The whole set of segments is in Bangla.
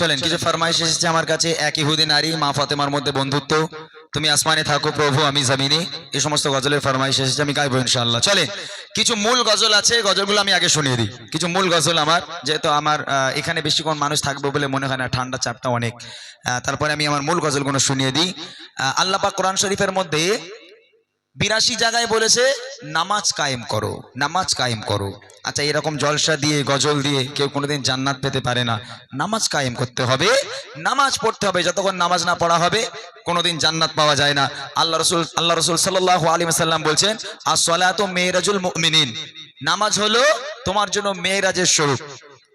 চলেন কিছু ফরমাইশ এসেছে আমার কাছে এক ইহুদি নারী মা ফাতেমার মধ্যে বন্ধুত্ব। তুমি আসমানে থাকো প্রভু আমি জামিনে। এই সমস্ত গজলের ফরমাইশ এসেছে আমি গাইবো ইনশাআল্লাহ। চলে কিছু মূল গজল আছে গজলগুলো আমি আগে শুনিয়ে দিই। কিছু মূল গজল আমার যেহেতু আমার এখানে বেশিক্ষণ মানুষ থাকবে বলে মনে হয় না ঠান্ডা চাপটা অনেক। তারপরে আমি আমার মূল গজলগুলো শুনিয়ে দিই। পাক কোরআন শরীফের মধ্যে বিরাশি জায়গায় বলেছে, নামাজ কায়েম করো, নামাজ কায়েম করো। আচ্ছা এরকম জলসা দিয়ে, গজল দিয়ে কেউ কোনোদিন জান্নাত পেতে পারে না। নামাজ কায়েম করতে হবে, নামাজ পড়তে হবে, যতক্ষণ নামাজ না পড়া হবে, কোনোদিন জান্নাত পাওয়া যায় না। আল্লাহ রসুল আল্লাহ রসুল সাল্লাহ আলী সাল্লাম বলছেন আর সলাত মেয়েরাজুল মিনিন নামাজ হলো তোমার জন্য মেয়েরাজের স্বরূপ।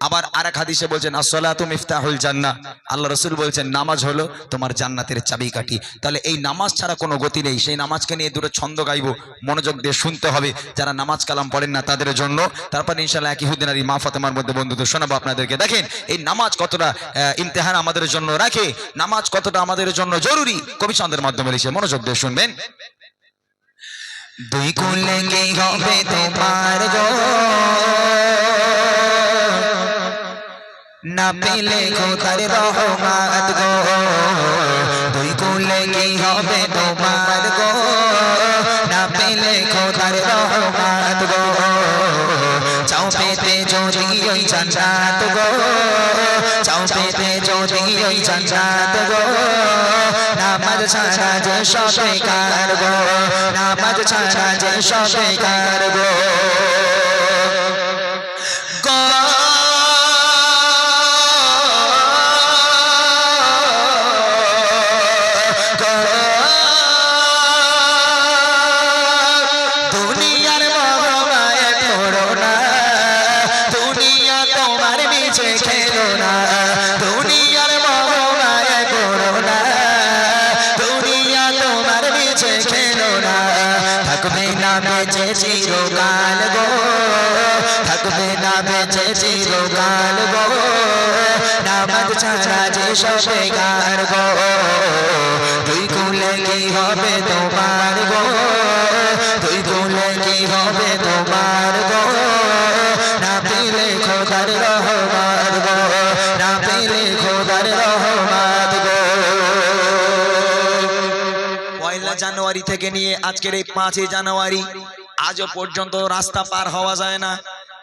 আবার আর এক হাদিসে বলছেন আসলাতু মিফতাহুল জান্না আল্লাহ রসুল বলছেন, নামাজ হলো তোমার জান্নাতের চাবিকাঠি। তাহলে এই নামাজ ছাড়া কোনো গতি নেই। সেই নামাজকে নিয়ে দুটো ছন্দ গাইব, মনোযোগ দিয়ে শুনতে হবে। যারা নামাজ কালাম পড়েন না তাদের জন্য। তারপর ইনশাল্লাহ একই হুদিন আর মা ফাতেমার মধ্যে বন্ধুত্ব শোনাবো আপনাদেরকে। দেখেন, এই নামাজ কতটা ইমতেহান আমাদের জন্য রাখে, নামাজ কতটা আমাদের জন্য জরুরি, কবি চন্দ্রের মাধ্যমে লিখে মনোযোগ দিয়ে শুনবেন। দুই কুলে কি হবে তোমার গো। না পেলে খোদার রহমাত গো দুই কুলে কি হবে তোমার গো না পেলে খোদার রহমাত গো চাও পেতে যদি ওই জান্নাত গো চাও পেতে যদি ওই জান্নাত গো নামাজ ছাড়া যে সবে কার গো নামাজ ছাড়া যে সবে কার গো থাকবে না বেঁচে চিরকাল গো, থাকবে না বেঁচে চিরকাল গো, নামাজ ছাড়া যে সবে গার গো, তুই কুলে কি হবে তোমার গো? জানুয়ারি থেকে নিয়ে আজকের এই পাঁচই জানুয়ারি আজও পর্যন্ত রাস্তা পার হওয়া যায় না।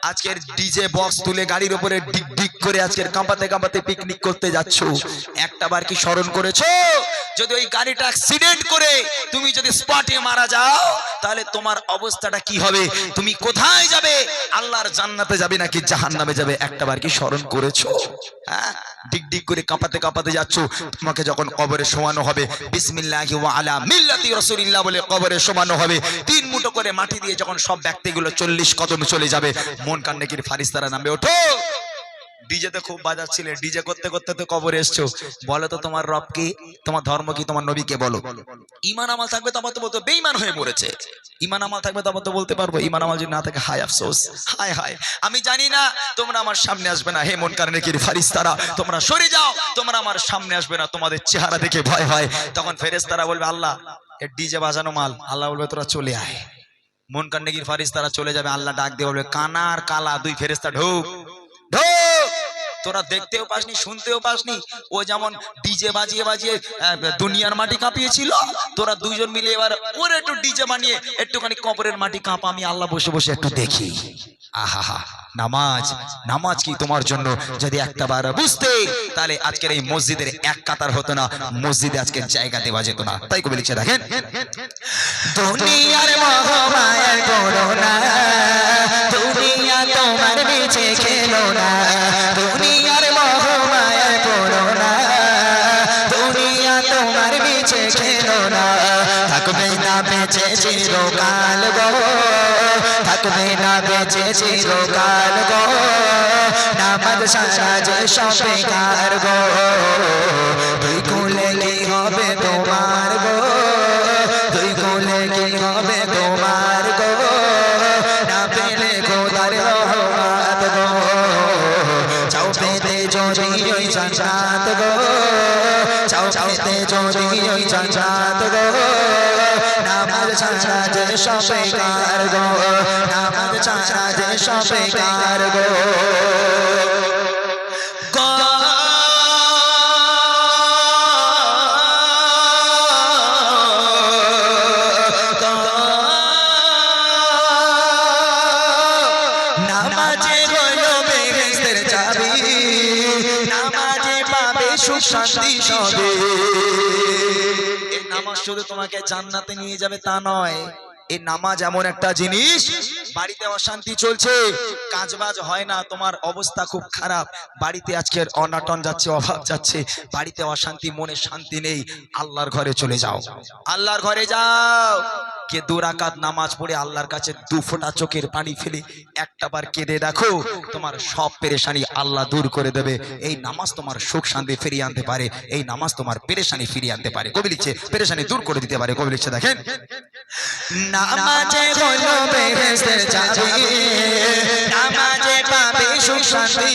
আজকের ডিজে বক্স তুলে গাড়ির উপরে ডিক ডিক করে আজকের কাঁপাতে কাঁপাতে পিকনিক করতে যাচ্ছ। একটা বার কি স্মরণ করেছ? যদি ওই গাড়িটা অ্যাক্সিডেন্ট করে তুমি যদি স্পটে মারা যাও, তাহলে তোমার অবস্থাটা কি হবে? তুমি কোথায় যাবে? আল্লাহর জান্নাতে যাবে নাকি জাহান্নামে যাবে? একটা বার কি স্মরণ করেছ? হ্যাঁ? ডিক ডিক করে কাঁপাতে কাঁপাতে যাচ্ছ। তোমাকে যখন কবরে শোয়ানো হবে, বিসমিল্লাহি আলা মিল্লাতি রাসূলিল্লাহ বলে কবরে শোয়ানো হবে। তিন করে মাটি দিয়ে যখন সব ব্যক্তিগুলো চল্লিশ কদম চলে যাবে, মন কান্নাকির ফারিস্তারা নামবে, ওঠো! ডিজেতে খুব বাজাচ্ছিলে, ডিজে করতে করতে তো কবরে এসছো। বলো তো, তোমার রব কি? তোমার ধর্ম কি? তোমার নবীকে বলো? ইমান আমল থাকবে তো আমার তো বলতো বেঈমান হয়ে মরেছে। ইমান আমল থাকবে তো আমার তো বলতে পারব, ইমান আমল যদি না থাকে, হায় আফসোস, হায় হায়। আমি জানি না, তোমরা আমার সামনে আসবে না। হে মন কারণে কি ফারিস্তারা, তোমরা সরে যাও, তোমরা আমার সামনে আসবে না। তোমাদের চেহারা দেখে ভয় হয়। তখন ফেরেস্তারা বলবে, আল্লাহ ডিজে বাজানো মাল, আল্লাহ বলবে, তোরা চলে আয়। মন কান্ডেগির ফারিস্তারা চলে যাবে, আল্লাহ ডাক দিয়ে বলবে, কানার কালা, দুই ফেরেস্তা ঢোক। ঢোক! তোরা দেখতেও পাসনি, শুনতেও পাসনি, ও যেমন ডিজে বাজিয়ে বাজিয়ে দুনিয়ার মাটি কাঁপিয়েছিল, তোরা দুইজন মিলে এবার ওর একটু ডিজে বানিয়ে, একটুখানি কবরের মাটি কাঁপা, আমি আল্লাহ বসে বসে একটু দেখি। আহা নামাজ নামাজ কি তোমার জন্য? যদি একটা বার বুঝতে, তাহলে আজকের এই মসজিদের এক কাতার হতো না, মসজিদে আজকে জায়গা দেওয়া যেত না। তাই কবি লিখছে, দেখেন, দুনিয়ার মহমায় পড়ো বেঁচে চিরকাল গো। নামাজ সাজে সবে কার গো। তুই কুলে যদি ওই জান্নাত গো চাও পেতে যদি ওই জান্নাত গো নামাজ ছাড়া যে সবে কার গো নামাজ ছাড়া যে সবে কার গো সুখ শান্তি সবে। এই নামাজ শুধু তোমাকে জান্নাতে নিয়ে যাবে তা নয় এই নামাজ এমন একটা জিনিস বাড়িতে অশান্তি চলছে কাজবাজ হয় না তোমার অবস্থা খুব খারাপ বাড়িতে আজকের অনাটন যাচ্ছে অভাব যাচ্ছে বাড়িতে অশান্তি মনে শান্তি নেই আল্লাহর ঘরে চলে যাও। আল্লাহর ঘরে যাও। কে দুরাকাত নামাজ পড়ে আল্লাহর কাছে দু ফোঁটা চোখের পানি ফেলে একটা বার কেঁদে দেখো, তোমার সব পেরেশানি আল্লাহ দূর করে দেবে। এই নামাজ তোমার সুখ শান্তি ফিরিয়ে আনতে পারে, এই নামাজ তোমার পেরেশানি ফিরিয়ে আনতে পারে। কবি লিখছে, পেরেশানি দূর করে দিতে পারে। কবি লিখছে, দেখেন, নামাজে সুখ শান্তি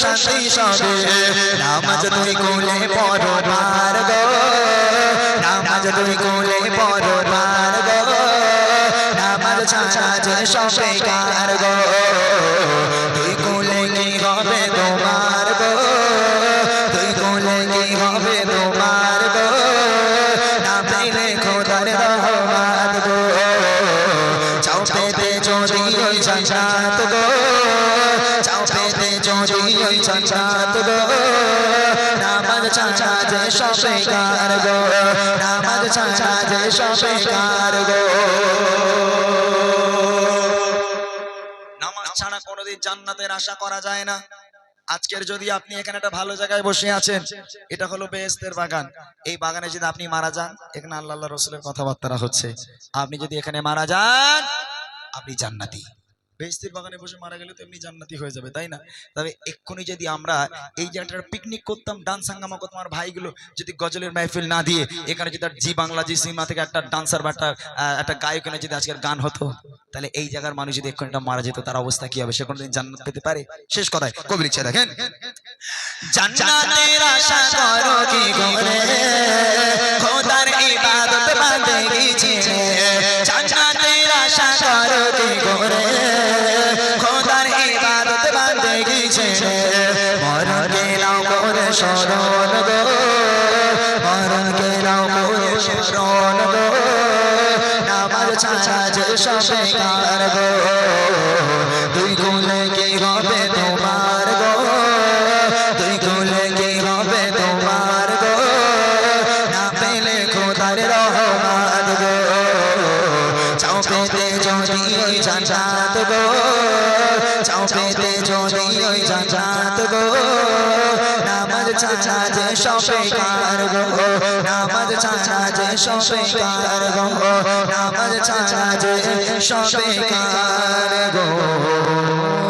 শান্তি সবে। নামাজ তুই কোলে পড়ো মার গো নামাজ তুই কোলে পড়ো মার গো নামাজ ছাড়া যে সবে কার গো। ওই যে গো যে গো ছাড়া কোনোদিন জান্নাতের আশা করা যায় না। আজকের যদি আপনি এখানে একটা ভালো জায়গায় বসে আছেন, এটা হলো বেহেস্তের বাগান। এই বাগানে যদি আপনি মারা যান, এখানে আল্লাহ রসুলের কথাবার্তা হচ্ছে, আপনি যদি এখানে মারা যান, আপনি জান্নাতি। বেহেস্তের বাগানে বসে মারা গেলে তো এমনি জান্নাতি হয়ে যাবে, তাই না? তবে এক্ষুনি যদি আমরা এই জায়গাটা পিকনিক করতাম ডান্স হাঙ্গামা করতাম আমার ভাইগুলো, যদি গজলের মাহফিল না দিয়ে, এখানে যদি জি বাংলা, জি সিনেমা থেকে একটা ডান্সার বা একটা একটা গায়ক এনে যদি আজকের গান হতো, তাহলে এই জায়গার মানুষ যদি এক্ষুনি মারা যেত, তার অবস্থা কি হবে? সে কোনোদিন জান্নাত পেতে পারে? শেষ কথায় কবি লিখছে দেখেন। জান্নাতের আশা করো কি করে খোদার ইবাদত বান্দেগি ছেড়ে? জান্নাতের আশা করো কি করে শরণ গো মরণ গেলাম করে শরণ গো নামাজ ছাড়া যে সবে কার গো তুই গুলে কি হবে তোমার গো তুই গুলে কি হবে তোমার গো, না পেলে খোদার রহমান গো চাও পেতে যদি ওই জান্নাত গো চাও যদি ওই জান্নাত গো ছাড়া যে সবে কার গো, নামাজ ছাড়া যে সবে কার গো, নামাজ ছাড়া যে সবে কার গো।